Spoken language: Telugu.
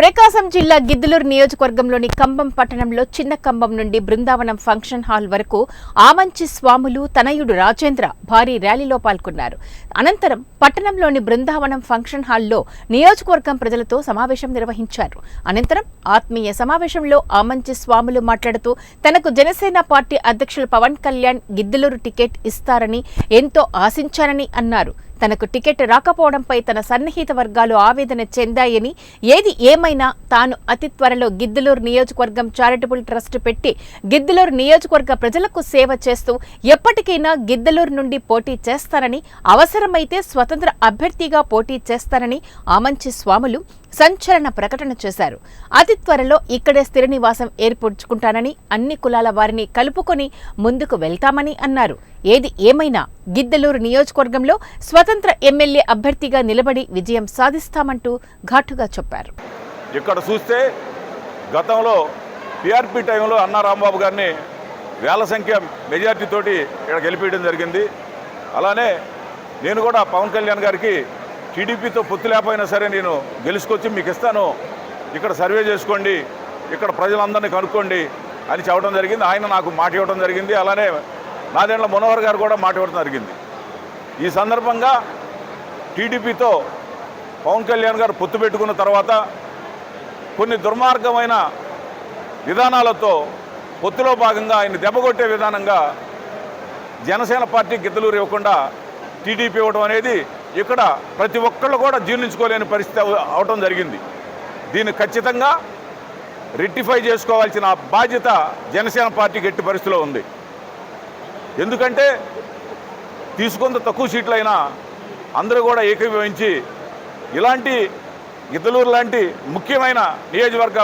ప్రకాశం జిల్లా గిద్దలూరు నియోజకవర్గంలోని కంబం పట్టణంలో చిన్న కంబం నుండి బృందావనం ఫంక్షన్ హాల్ వరకు ఆమంచి స్వాములు తనయుడు రాజేంద్ర భారీ ర్యాలీలో పాల్గొన్నారు. అనంతరం పట్టణంలోని బృందావనం ఫంక్షన్ హాల్లో నియోజకవర్గం ప్రజలతో సమావేశం నిర్వహించారు. అనంతరం ఆత్మీయ సమావేశంలో ఆమంచి స్వాములు మాట్లాడుతూ తనకు జనసేన పార్టీ అధ్యక్షులు పవన్ కళ్యాణ్ గిద్దలూరు టికెట్ ఇస్తారని ఎంతో ఆశించారని అన్నారు. తనకు టికెట్ రాకపోవడంపై తన సన్నిహిత వర్గాలు ఆవేదన చెందాయని ఏది ఏమైనా తాను అతి త్వరలో గిద్దలూరు నియోజకవర్గం చారిటబుల్ ట్రస్ట్ పెట్టి గిద్దలూరు నియోజకవర్గ ప్రజలకు సేవ చేస్తూ ఎప్పటికైనా గిద్దలూరు నుండి పోటీ చేస్తానని అవసరమైతే స్వతంత్ర అభ్యర్థిగా పోటీ చేస్తానని ఆమంచి స్వాములు సంచలన ప్రకటన చేశారు. అతి త్వరలో ఇక్కడే స్థిర నివాసం ఏర్పరచుకుంటానని అన్ని కులాల వారిని కలుపుకొని ముందుకు వెళ్తామని అన్నారు. ఏది ఏమైనా గిద్దలూరు నియోజకవర్గంలో స్వతంత్ర ఎమ్మెల్యే అభ్యర్థిగా నిలబడి విజయం సాధిస్తామంటూ ఘాటుగా చెప్పారు. ఇక్కడ చూస్తే గతంలో టీఆర్పీ టైంలో అన్నా రాంబాబు గారిని వేల సంఖ్య మెజార్టీ తోటి ఇక్కడ గెలిపించడం జరిగింది. అలానే నేను కూడా పవన్ కళ్యాణ్ గారికి టీడీపీతో పొత్తు లేకపోయినా సరే నేను గెలుచుకొచ్చి మీకు ఇస్తాను. ఇక్కడ సర్వే చేసుకోండి. ఇక్కడ ప్రజలందరినీ కనుక్కోండి అని చెప్పడం జరిగింది. ఆయన నాకు మాట ఇవ్వడం జరిగింది. అలానే నాదేండ్ల మనోహర్ గారు కూడా మాట ఇవ్వడం జరిగింది. ఈ సందర్భంగా టీడీపీతో పవన్ కళ్యాణ్ గారు పొత్తు పెట్టుకున్న తర్వాత కొన్ని దుర్మార్గమైన విధానాలతో పొత్తులో భాగంగా ఆయన దెబ్బకొట్టే విధానంగా జనసేన పార్టీ గిద్దలూరు ఇవ్వకుండా టీడీపీ ఇవ్వడం అనేది ఇక్కడ ప్రతి ఒక్కళ్ళు కూడా జీర్ణించుకోలేని పరిస్థితి అవటం జరిగింది. దీన్ని ఖచ్చితంగా రెట్టిఫై చేసుకోవాల్సిన బాధ్యత జనసేన పార్టీకి ఎట్టి పరిస్థితిలో ఉంది. ఎందుకంటే తీసుకున్న తక్కువ సీట్లైనా అందరూ కూడా ఏకీభవించి ఇలాంటి ఇతలూరు లాంటి ముఖ్యమైన నియోజకవర్గాలు